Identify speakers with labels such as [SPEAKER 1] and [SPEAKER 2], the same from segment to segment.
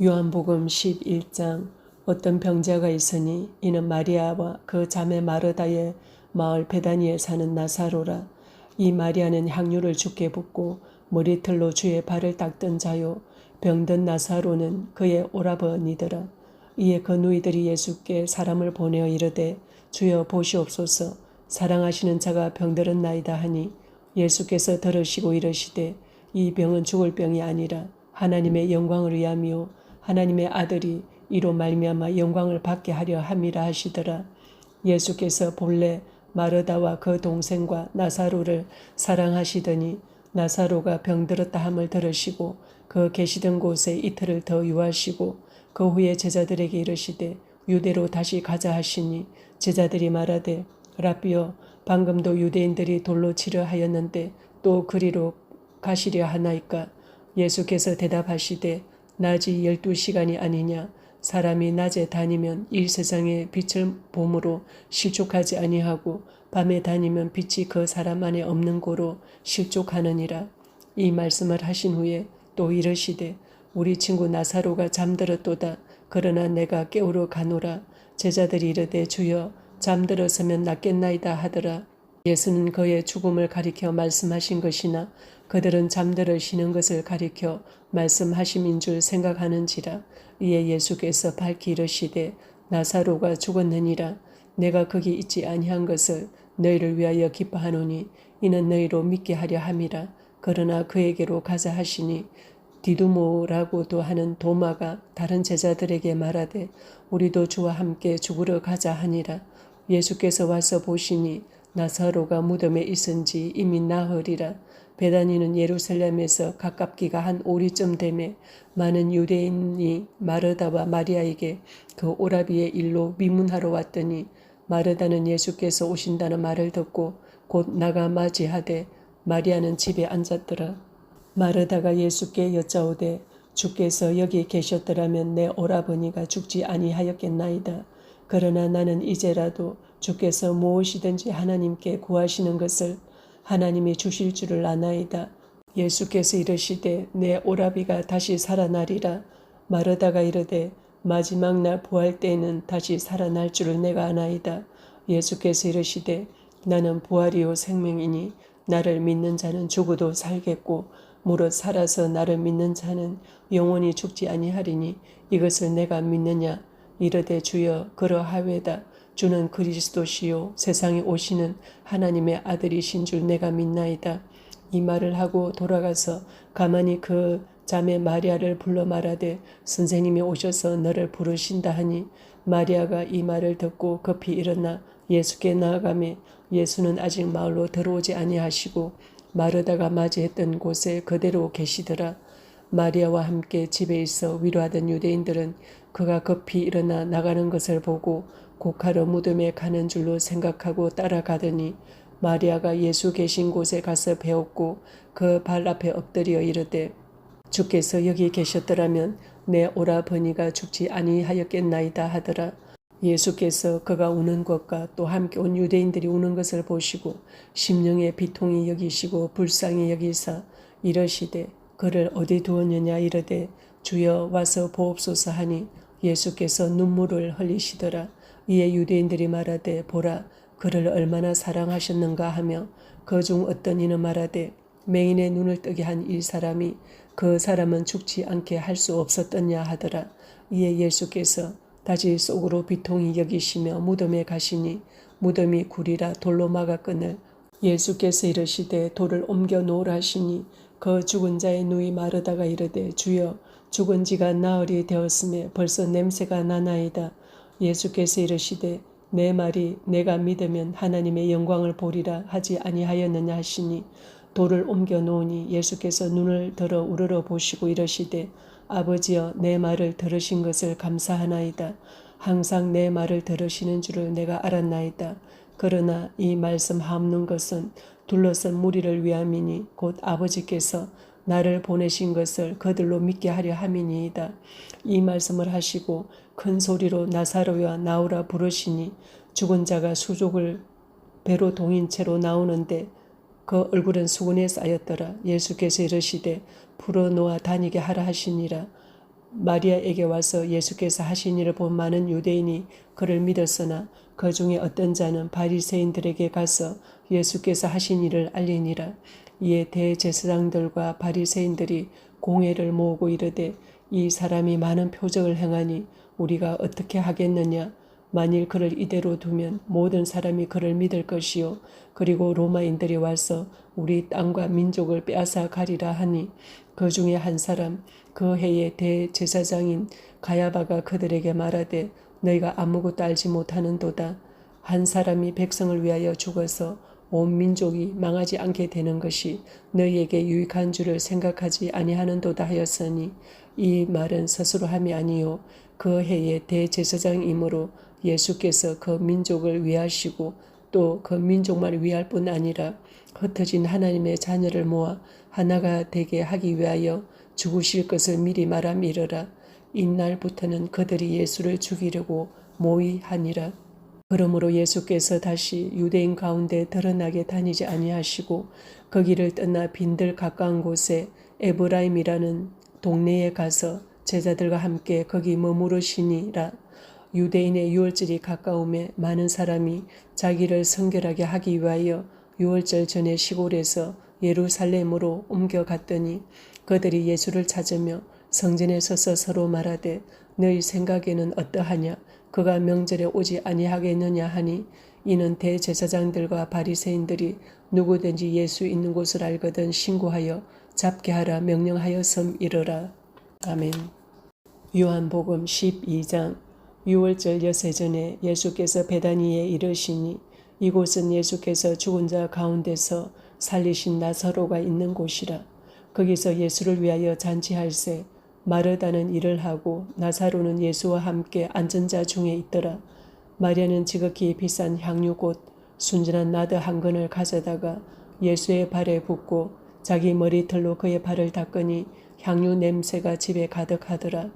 [SPEAKER 1] 요한복음 11장 어떤 병자가 있으니 이는 마리아와 그 자매 마르다의 마을 베다니에 사는 나사로라. 이 마리아는 향유를 죽게 붓고 머리털로 주의 발을 닦던 자요. 병든 나사로는 그의 오라버니더라. 이에 그 누이들이 예수께 사람을 보내어 이르되 주여 보시옵소서 사랑하시는 자가 병들은 나이다 하니 예수께서 들으시고 이르시되 이 병은 죽을 병이 아니라 하나님의 영광을 위함이요 하나님의 아들이 이로 말미암아 영광을 받게 하려 함이라 하시더라. 예수께서 본래 마르다와 그 동생과 나사로를 사랑하시더니 나사로가 병들었다 함을 들으시고 그 계시던 곳에 이틀을 더 유하시고 그 후에 제자들에게 이르시되 유대로 다시 가자 하시니 제자들이 말하되 라비어 방금도 유대인들이 돌로 치려 하였는데 또 그리로 가시려 하나이까 예수께서 대답하시되 낮이 열두 시간이 아니냐. 사람이 낮에 다니면 일 세상의 빛을 봄으로 실족하지 아니하고 밤에 다니면 빛이 그 사람 안에 없는 고로 실족하느니라. 이 말씀을 하신 후에 또 이르시되 우리 친구 나사로가 잠들었도다. 그러나 내가 깨우러 가노라. 제자들이 이르되 주여 잠들었으면 낫겠나이다 하더라. 예수는 그의 죽음을 가리켜 말씀하신 것이나 그들은 잠들어 쉬는 것을 가리켜 말씀하심인 줄 생각하는지라 이에 예수께서 밝히 이르시되 나사로가 죽었느니라. 내가 거기 있지 아니한 것을 너희를 위하여 기뻐하노니 이는 너희로 믿게 하려 함이라. 그러나 그에게로 가자 하시니 디두모라고도 하는 도마가 다른 제자들에게 말하되 우리도 주와 함께 죽으러 가자 하니라. 예수께서 와서 보시니 나사로가 무덤에 있은 지 이미 나흘이라 베다니는 예루살렘에서 가깝기가 한 오리쯤 되매 많은 유대인이 마르다와 마리아에게 그 오라비의 일로 미문하러 왔더니 마르다는 예수께서 오신다는 말을 듣고 곧 나가 맞이하되 마리아는 집에 앉았더라. 마르다가 예수께 여짜오되 주께서 여기 계셨더라면 내 오라버니가 죽지 아니하였겠나이다. 그러나 나는 이제라도 주께서 무엇이든지 하나님께 구하시는 것을 하나님이 주실 줄을 아나이다. 예수께서 이르시되 내 오라비가 다시 살아나리라. 마르다가 이르되 마지막 날 부활 때에는 다시 살아날 줄을 내가 아나이다. 예수께서 이르시되 나는 부활이요 생명이니 나를 믿는 자는 죽어도 살겠고 무릇 살아서 나를 믿는 자는 영원히 죽지 아니하리니 이것을 내가 믿느냐 이르되 주여 그러하외다 주는 그리스도시요 세상에 오시는 하나님의 아들이신 줄 내가 믿나이다. 이 말을 하고 돌아가서 가만히 그 자매 마리아를 불러 말하되 선생님이 오셔서 너를 부르신다 하니 마리아가 이 말을 듣고 급히 일어나 예수께 나아가매 예수는 아직 마을로 들어오지 아니하시고 마르다가 맞이했던 곳에 그대로 계시더라. 마리아와 함께 집에 있어 위로하던 유대인들은 그가 급히 일어나 나가는 것을 보고 곡하러 무덤에 가는 줄로 생각하고 따라가더니 마리아가 예수 계신 곳에 가서 배웠고 그 발 앞에 엎드려 이르되 주께서 여기 계셨더라면 내 오라버니가 죽지 아니하였겠나이다 하더라. 예수께서 그가 우는 것과 또 함께 온 유대인들이 우는 것을 보시고 심령의 비통이 여기시고 불쌍히 여기사 이러시되 그를 어디 두었느냐 이르되 주여 와서 보옵소서 하니 예수께서 눈물을 흘리시더라. 이에 유대인들이 말하되 보라 그를 얼마나 사랑하셨는가 하며 그 중 어떤 이는 말하되 맹인의 눈을 뜨게 한 이 사람이 그 사람은 죽지 않게 할 수 없었더냐 하더라. 이에 예수께서 다시 속으로 비통히 여기시며 무덤에 가시니 무덤이 구리라 돌로 막아끈을 예수께서 이르시되 돌을 옮겨 놓으라 하시니 그 죽은 자의 누이 마르다가 이르되 주여 죽은 지가 나흘이 되었음에 벌써 냄새가 나나이다. 예수께서 이르시되 내 말이 내가 믿으면 하나님의 영광을 보리라 하지 아니하였느냐 하시니 돌을 옮겨 놓으니 예수께서 눈을 들어 우러러 보시고 이르시되 아버지여 내 말을 들으신 것을 감사하나이다. 항상 내 말을 들으시는 줄을 내가 알았나이다. 그러나 이 말씀 함는 것은 둘러선 무리를 위함이니 곧 아버지께서 나를 보내신 것을 그들로 믿게 하려 함이니이다. 이 말씀을 하시고 큰 소리로 나사로와 나오라 부르시니 죽은 자가 수족을 배로 동인 채로 나오는데 그 얼굴은 수건에 쌓였더라. 예수께서 이르시되 풀어 놓아 다니게 하라 하시니라. 마리아에게 와서 예수께서 하신 일을 본 많은 유대인이 그를 믿었으나 그 중에 어떤 자는 바리새인들에게 가서 예수께서 하신 일을 알리니라. 이에 대제사장들과 바리새인들이 공회를 모으고 이르되 이 사람이 많은 표적을 행하니 우리가 어떻게 하겠느냐 만일 그를 이대로 두면 모든 사람이 그를 믿을 것이요 그리고 로마인들이 와서 우리 땅과 민족을 빼앗아 가리라 하니 그 중에 한 사람 그 해의 대제사장인 가야바가 그들에게 말하되 너희가 아무것도 알지 못하는도다. 한 사람이 백성을 위하여 죽어서 온 민족이 망하지 않게 되는 것이 너희에게 유익한 줄을 생각하지 아니하는도다 하였으니 이 말은 스스로 함이 아니요. 그 해의 대제사장이므로 예수께서 그 민족을 위하시고 또 그 민족만 위할 뿐 아니라 흩어진 하나님의 자녀를 모아 하나가 되게 하기 위하여 죽으실 것을 미리 말함이러라. 이날부터는 그들이 예수를 죽이려고 모의하니라. 그러므로 예수께서 다시 유대인 가운데 드러나게 다니지 아니하시고 거기를 떠나 빈들 가까운 곳에 에브라임이라는 동네에 가서 제자들과 함께 거기 머무르시니라. 유대인의 유월절이 가까움에 많은 사람이 자기를 성결하게 하기 위하여 유월절 전에 시골에서 예루살렘으로 옮겨갔더니 그들이 예수를 찾으며 성전에 서서 서로 말하되 너희 생각에는 어떠하냐 그가 명절에 오지 아니하겠느냐 하니 이는 대제사장들과 바리새인들이 누구든지 예수 있는 곳을 알거든 신고하여 잡게 하라 명령하여섬 이르라. 아멘. 요한복음 12장 6월절 여세 전에 예수께서 베다니에 이르시니 이곳은 예수께서 죽은 자 가운데서 살리신 나사로가 있는 곳이라. 거기서 예수를 위하여 잔치할세 마르다는 일을 하고 나사로는 예수와 함께 앉은 자 중에 있더라. 마리아는 지극히 비싼 향유 곧 순진한 나드 한 근을 가져다가 예수의 발에 붓고 자기 머리털로 그의 발을 닦으니 향유 냄새가 집에 가득하더라.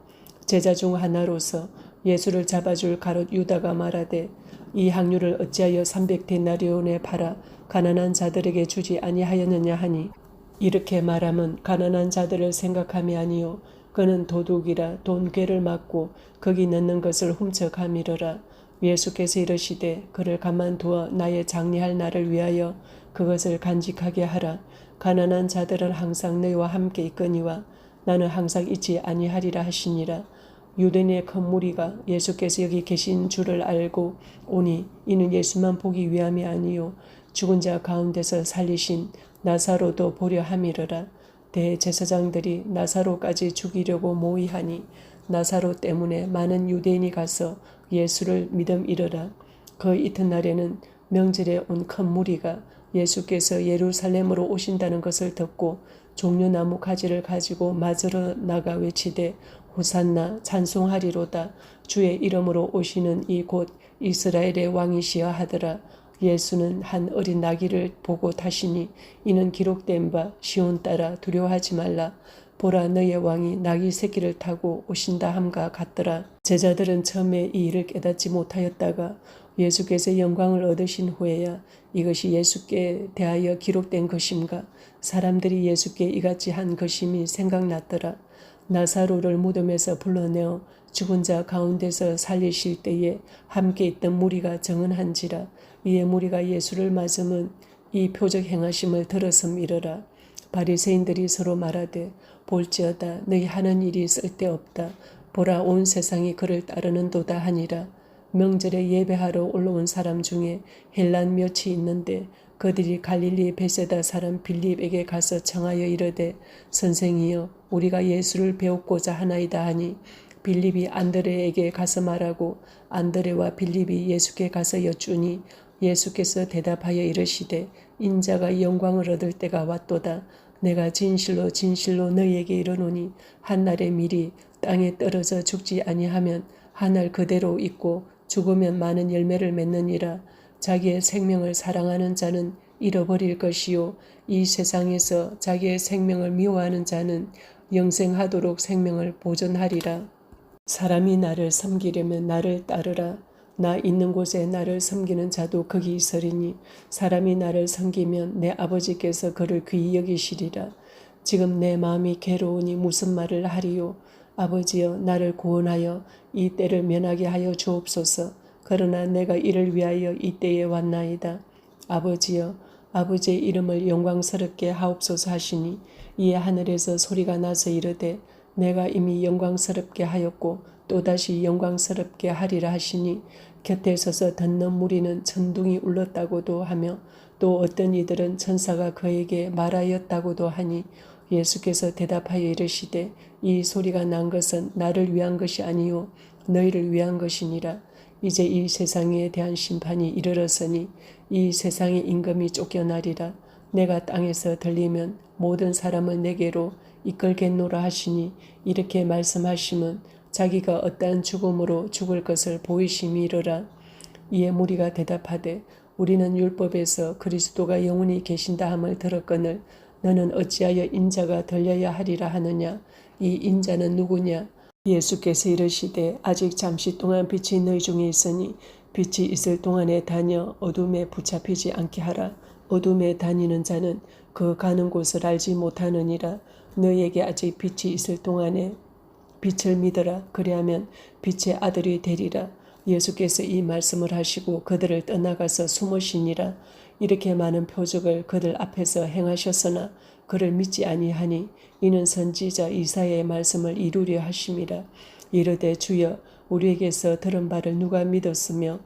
[SPEAKER 1] 제자 중 하나로서 예수를 잡아줄 가롯 유다가 말하되 이 향유를 어찌하여 300데나리온에 팔아 가난한 자들에게 주지 아니하였느냐 하니 이렇게 말함은 가난한 자들을 생각함이 아니요. 그는 도둑이라 돈괴를 맞고 거기 넣는 것을 훔쳐 가미러라. 예수께서 이르시되 그를 가만두어 나의 장리할 날을 위하여 그것을 간직하게 하라. 가난한 자들은 항상 너희와 함께 있거니와 나는 항상 있지 아니하리라 하시니라. 유대인의 큰 무리가 예수께서 여기 계신 줄을 알고 오니 이는 예수만 보기 위함이 아니요. 죽은 자 가운데서 살리신 나사로도 보려 함이르라. 대제사장들이 나사로까지 죽이려고 모의하니 나사로 때문에 많은 유대인이 가서 예수를 믿음 이르라. 그 이튿날에는 명절에 온 큰 무리가 예수께서 예루살렘으로 오신다는 것을 듣고 종려나무 가지를 가지고 맞으러 나가 외치되 호산나 찬송하리로다. 주의 이름으로 오시는 이 곧 이스라엘의 왕이시여 하더라 예수는 한 어린 나귀를 보고 타시니 이는 기록된 바 시온 따라 두려워하지 말라. 보라 너의 왕이 나귀 새끼를 타고 오신다 함과 같더라. 제자들은 처음에 이 일을 깨닫지 못하였다가 예수께서 영광을 얻으신 후에야 이것이 예수께 대하여 기록된 것임가 사람들이 예수께 이같이 한 것임이 생각났더라. 나사로를 무덤에서 불러내어 죽은 자 가운데서 살리실 때에 함께 있던 무리가 정은한지라 이에 무리가 예수를 맞으면 이 표적 행하심을 들었음 이르라. 바리새인들이 서로 말하되 볼지어다 너희 하는 일이 쓸데없다. 보라 온 세상이 그를 따르는도다 하니라. 명절에 예배하러 올라온 사람 중에 헬란 몇이 있는데 그들이 갈릴리 베세다 사람 빌립에게 가서 청하여 이르되 선생이여 우리가 예수를 배웠고자 하나이다 하니 빌립이 안드레에게 가서 말하고 안드레와 빌립이 예수께 가서 여쭈니 예수께서 대답하여 이르시되 인자가 영광을 얻을 때가 왔도다 내가 진실로 진실로 너희에게 이르노니 한날에 미리 땅에 떨어져 죽지 아니하면 한 날 그대로 있고 죽으면 많은 열매를 맺느니라 자기의 생명을 사랑하는 자는 잃어버릴 것이요 이 세상에서 자기의 생명을 미워하는 자는 영생하도록 생명을 보존하리라. 사람이 나를 섬기려면 나를 따르라. 나 있는 곳에 나를 섬기는 자도 거기 있으리니 사람이 나를 섬기면 내 아버지께서 그를 귀히 여기시리라. 지금 내 마음이 괴로우니 무슨 말을 하리요. 아버지여 나를 구원하여 이 때를 면하게 하여 주옵소서. 그러나 내가 이를 위하여 이 때에 왔나이다. 아버지여 아버지의 이름을 영광스럽게 하옵소서 하시니 이에 하늘에서 소리가 나서 이르되 내가 이미 영광스럽게 하였고 또다시 영광스럽게 하리라 하시니 곁에 서서 듣는 무리는 천둥이 울렀다고도 하며 또 어떤 이들은 천사가 그에게 말하였다고도 하니 예수께서 대답하여 이르시되 이 소리가 난 것은 나를 위한 것이 아니요 너희를 위한 것이니라. 이제 이 세상에 대한 심판이 이르렀으니 이 세상의 임금이 쫓겨나리라. 내가 땅에서 들리면 모든 사람을 내게로 이끌겠노라 하시니 이렇게 말씀하시면 자기가 어떠한 죽음으로 죽을 것을 보이심이르라. 이에 무리가 대답하되 우리는 율법에서 그리스도가 영원히 계신다 함을 들었거늘 너는 어찌하여 인자가 들려야 하리라 하느냐? 이 인자는 누구냐? 예수께서 이르시되 아직 잠시 동안 빛이 너희 중에 있으니 빛이 있을 동안에 다녀 어둠에 붙잡히지 않게 하라. 어둠에 다니는 자는 그 가는 곳을 알지 못하느니라. 너에게 아직 빛이 있을 동안에 빛을 믿어라. 그리하면 빛의 아들이 되리라. 예수께서 이 말씀을 하시고 그들을 떠나가서 숨으시니라. 이렇게 많은 표적을 그들 앞에서 행하셨으나 그를 믿지 아니하니 이는 선지자 이사야의 말씀을 이루려 하심이라. 이르되 주여 우리에게서 들은 바를 누가 믿었으며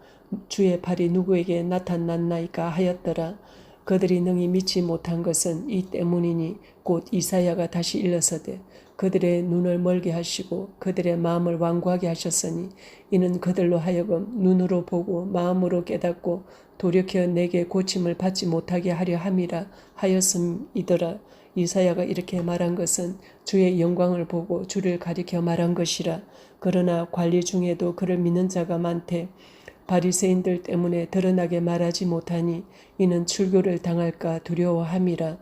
[SPEAKER 1] 주의 발이 누구에게 나타났나이까 하였더라 그들이 능히 믿지 못한 것은 이 때문이니 곧 이사야가 다시 일러서되 그들의 눈을 멀게 하시고 그들의 마음을 완고하게 하셨으니 이는 그들로 하여금 눈으로 보고 마음으로 깨닫고 돌이켜 내게 고침을 받지 못하게 하려 함이라 하였음이더라. 이사야가 이렇게 말한 것은 주의 영광을 보고 주를 가리켜 말한 것이라. 그러나 관리 중에도 그를 믿는 자가 많되 바리새인들 때문에 드러나게 말하지 못하니 이는 출교를 당할까 두려워함이라.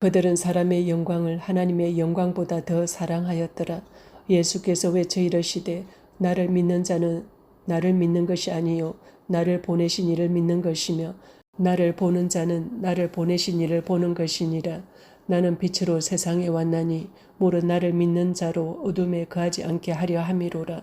[SPEAKER 1] 그들은 사람의 영광을 하나님의 영광보다 더 사랑하였더라. 예수께서 외쳐 이르시되 나를 믿는 자는 나를 믿는 것이 아니요 나를 보내신 이를 믿는 것이며 나를 보는 자는 나를 보내신 이를 보는 것이니라. 나는 빛으로 세상에 왔나니 모른 나를 믿는 자로 어둠에 거하지 않게 하려 함이로라.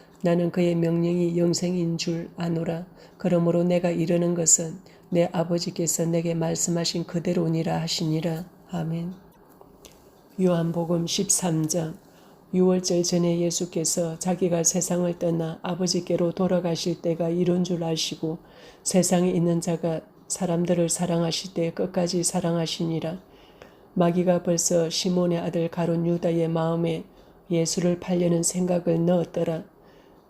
[SPEAKER 1] 나는 그의 명령이 영생인 줄 아노라. 그러므로 내가 이르는 것은 내 아버지께서 내게 말씀하신 그대로니라 하시니라. 아멘. 요한복음 13장 6월절 전에 예수께서 자기가 세상을 떠나 아버지께로 돌아가실 때가 이룬 줄 아시고 세상에 있는 자가 사람들을 사랑하실 때 끝까지 사랑하시니라. 마귀가 벌써 시몬의 아들 가론 유다의 마음에 예수를 팔려는 생각을 넣었더라.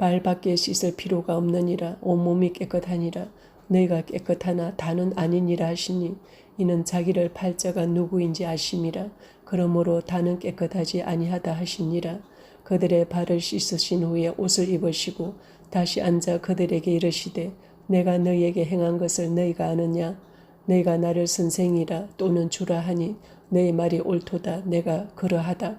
[SPEAKER 1] 발밖에 씻을 필요가 없느니라. 온몸이 깨끗하니라. 너희가 깨끗하나 다는 아니니라 하시니 이는 자기를 팔자가 누구인지 아심이라. 그러므로 다는 깨끗하지 아니하다 하시니라. 그들의 발을 씻으신 후에 옷을 입으시고 다시 앉아 그들에게 이르시되 내가 너희에게 행한 것을 너희가 아느냐? 너희가 나를 선생이라 또는 주라 하니 너희 말이 옳도다. 내가 그러하다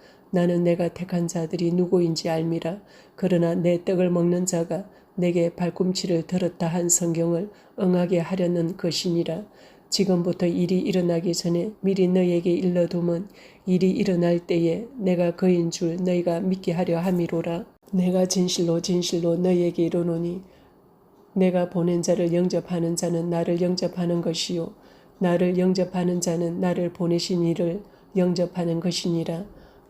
[SPEAKER 1] 나는 내가 택한 자들이 누구인지 알미라. 그러나 내 떡을 먹는 자가 내게 발꿈치를 들었다 한 성경을 응하게 하려는 것이니라. 지금부터 일이 일어나기 전에 미리 너희에게 일러두면 일이 일어날 때에 내가 그인 줄 너희가 믿게 하려 함이로라. 내가 진실로 진실로 너희에게 이르노니 내가 보낸 자를 영접하는 자는 나를 영접하는 것이요 나를 영접하는 자는 나를 보내신 이를 영접하는 것이니라.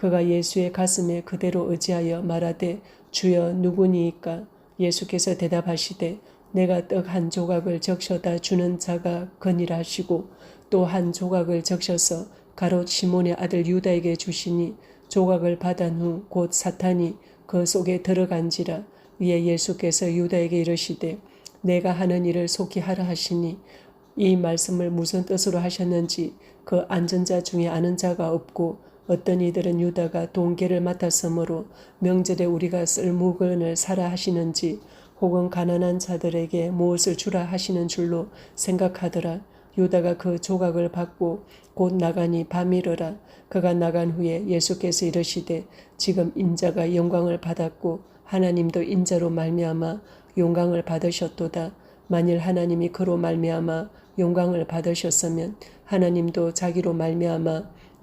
[SPEAKER 1] 그가 예수의 가슴에 그대로 의지하여 말하되 주여 누구니이까? 예수께서 대답하시되 내가 떡 한 조각을 적셔다 주는 자가 거니라 하시고 또 한 조각을 적셔서 가롯 시몬의 아들 유다에게 주시니 조각을 받은 후 곧 사탄이 그 속에 들어간지라 이에 예수께서 유다에게 이르시되 내가 하는 일을 속히 하라 하시니 이 말씀을 무슨 뜻으로 하셨는지 그 앉은 자 중에 아는 자가 없고 어떤 이들은 유다가 동계를 맡았으므로 명절에 우리가 쓸 물건을 사라 하시는지 혹은 가난한 자들에게 무엇을 주라 하시는 줄로 생각하더라. 유다가 그 조각을 받고 곧 나가니 밤이러라. 그가 나간 후에 예수께서 이르시되 지금 인자가 영광을 받았고 하나님도 인자로 말미암아 영광을 받으셨도다. 만일 하나님이 그로 말미암아 영광을 받으셨으면 하나님도 자기로 말미암아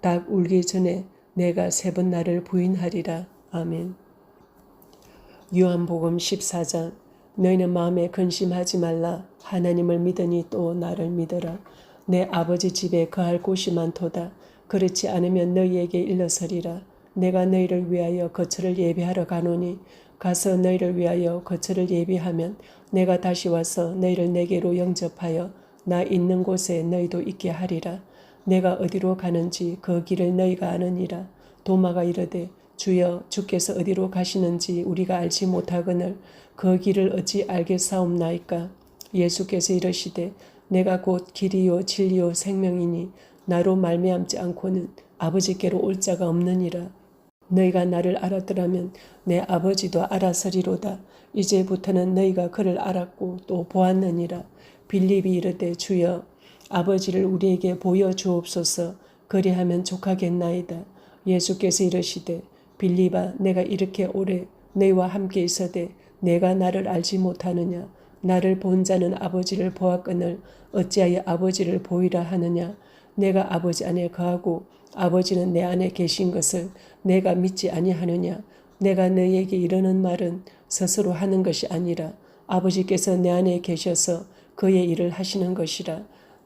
[SPEAKER 1] 닭 울기 전에 내가 세 번 나를 부인하리라. 아멘. 요한복음 14장 너희는 마음에 근심하지 말라. 하나님을 믿으니 또 나를 믿어라. 내 아버지 집에 거할 곳이 많도다. 그렇지 않으면 너희에게 일러서리라. 내가 너희를 위하여 거처를 예비하러 가노니 가서 너희를 위하여 거처를 예비하면 내가 다시 와서 너희를 내게로 영접하여 나 있는 곳에 너희도 있게 하리라 내가 어디로 가는지 그 길을 너희가 아느니라. 도마가 이르되 주여 주께서 어디로 가시는지 우리가 알지 못하거늘 그 길을 어찌 알겠사옵나이까? 예수께서 이르시되 내가 곧 길이요 진리요 생명이니 나로 말미암지 않고는 아버지께로 올 자가 없느니라. 너희가 나를 알았더라면 내 아버지도 알았으리로다. 이제부터는 너희가 그를 알았고 또 보았느니라. 빌립이 이르되 주여 아버지를 우리에게 보여 주옵소서. 그리하면 족하겠나이다. 예수께서 이르시되 빌립아 내가 이렇게 오래 너희와 함께 있어되 내가 나를 알지 못하느냐? 나를 본 자는 아버지를 보았거늘 어찌하여 아버지를 보이라 하느냐? 내가 아버지 안에 거하고 아버지는 내 안에 계신 것을 내가 믿지 아니하느냐? 내가 너희에게 이르는 말은 스스로 하는 것이 아니라 아버지께서 내 안에 계셔서 그의 일을 하시는 것이라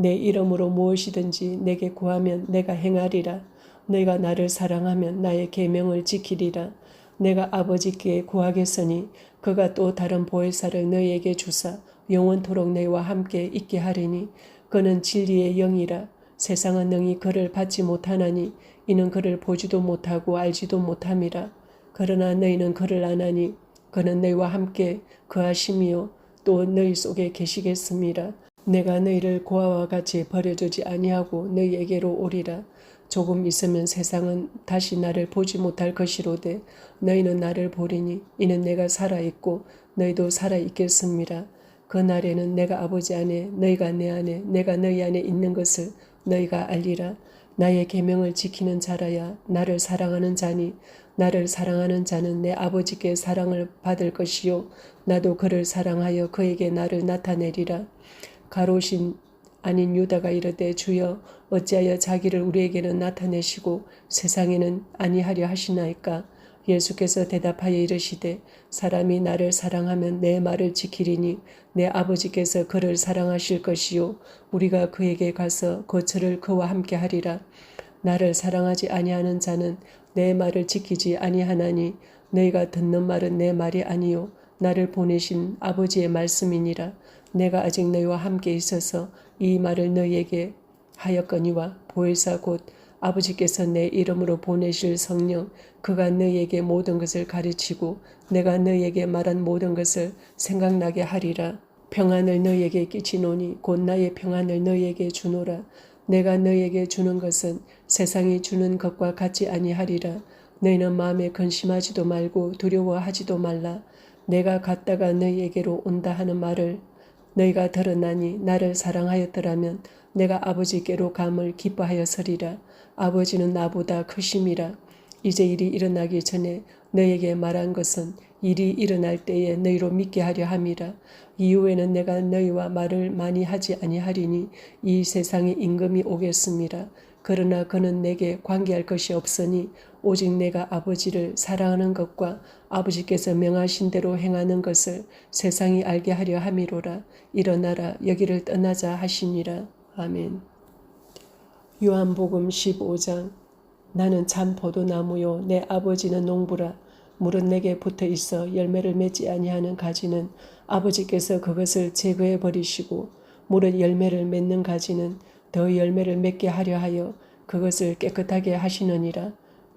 [SPEAKER 1] 내 이름으로 무엇이든지 내게 구하면 내가 행하리라. 너희가 나를 사랑하면 나의 계명을 지키리라. 내가 아버지께 구하겠으니 그가 또 다른 보혜사를 너희에게 주사 영원토록 너희와 함께 있게 하리니 그는 진리의 영이라. 세상은 능히 그를 받지 못하나니 이는 그를 보지도 못하고 알지도 못함이라. 그러나 너희는 그를 아나니 그는 너희와 함께 그하심이요. 또 너희 속에 계시겠습니다 내가 너희를 고아와 같이 버려주지 아니하고 너희에게로 오리라 조금 있으면 세상은 다시 나를 보지 못할 것이로되 너희는 나를 보리니 이는 내가 살아 있고 너희도 살아 있겠습니다. 그 날에는 내가 아버지 안에 너희가 내 안에 내가 너희 안에 있는 것을 너희가 알리라. 나의 계명을 지키는 자라야 나를 사랑하는 자니 나를 사랑하는 자는 내 아버지께 사랑을 받을 것이요 나도 그를 사랑하여 그에게 나를 나타내리라. 가로신 아닌 유다가 이르되 주여 어찌하여 자기를 우리에게는 나타내시고 세상에는 아니하려 하시나이까? 예수께서 대답하여 이르시되 사람이 나를 사랑하면 내 말을 지키리니 내 아버지께서 그를 사랑하실 것이요 우리가 그에게 가서 거처를 그와 함께 하리라. 나를 사랑하지 아니하는 자는 내 말을 지키지 아니하나니 너희가 듣는 말은 내 말이 아니요 나를 보내신 아버지의 말씀이니라 내가 아직 너희와 함께 있어서 이 말을 너희에게 하였거니와 보혜사 곧 아버지께서 내 이름으로 보내실 성령 그가 너희에게 모든 것을 가르치고 내가 너희에게 말한 모든 것을 생각나게 하리라. 평안을 너희에게 끼치노니 곧 나의 평안을 너희에게 주노라. 내가 너희에게 주는 것은 세상이 주는 것과 같이 아니하리라. 너희는 마음에 근심하지도 말고 두려워하지도 말라. 내가 갔다가 너희에게로 온다 하는 말을 너희가 들었나니 나를 사랑하였더라면 내가 아버지께로 감을 기뻐하였으리라. 아버지는 나보다 크심이라. 이제 일이 일어나기 전에 너에게 말한 것은 일이 일어날 때에 너희로 믿게 하려 함이라. 이후에는 내가 너희와 말을 많이 하지 아니하리니 이 세상에 임금이 오겠습니다. 그러나 그는 내게 관계할 것이 없으니 오직 내가 아버지를 사랑하는 것과 아버지께서 명하신 대로 행하는 것을 세상이 알게 하려 함이로라. 일어나라 여기를 떠나자 하시니라. 아멘. 요한복음 15장 나는 참 포도나무요 내 아버지는 농부라 물은 내게 붙어 있어 열매를 맺지 아니하는 가지는 아버지께서 그것을 제거해 버리시고 물은 열매를 맺는 가지는 더 열매를 맺게 하려 하여 그것을 깨끗하게 하시느니라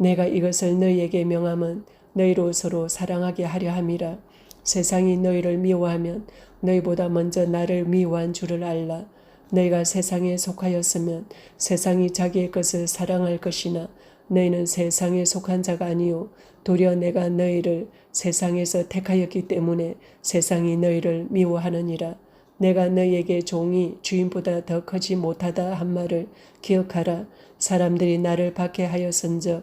[SPEAKER 1] 내가 이것을 너희에게 명함은 너희로 서로 사랑하게 하려 함이라. 세상이 너희를 미워하면 너희보다 먼저 나를 미워한 줄을 알라. 너희가 세상에 속하였으면 세상이 자기의 것을 사랑할 것이나 너희는 세상에 속한 자가 아니요 도리어 내가 너희를 세상에서 택하였기 때문에 세상이 너희를 미워하느니라. 내가 너희에게 종이 주인보다 더 크지 못하다 한 말을 기억하라. 사람들이 나를 박해하였은즉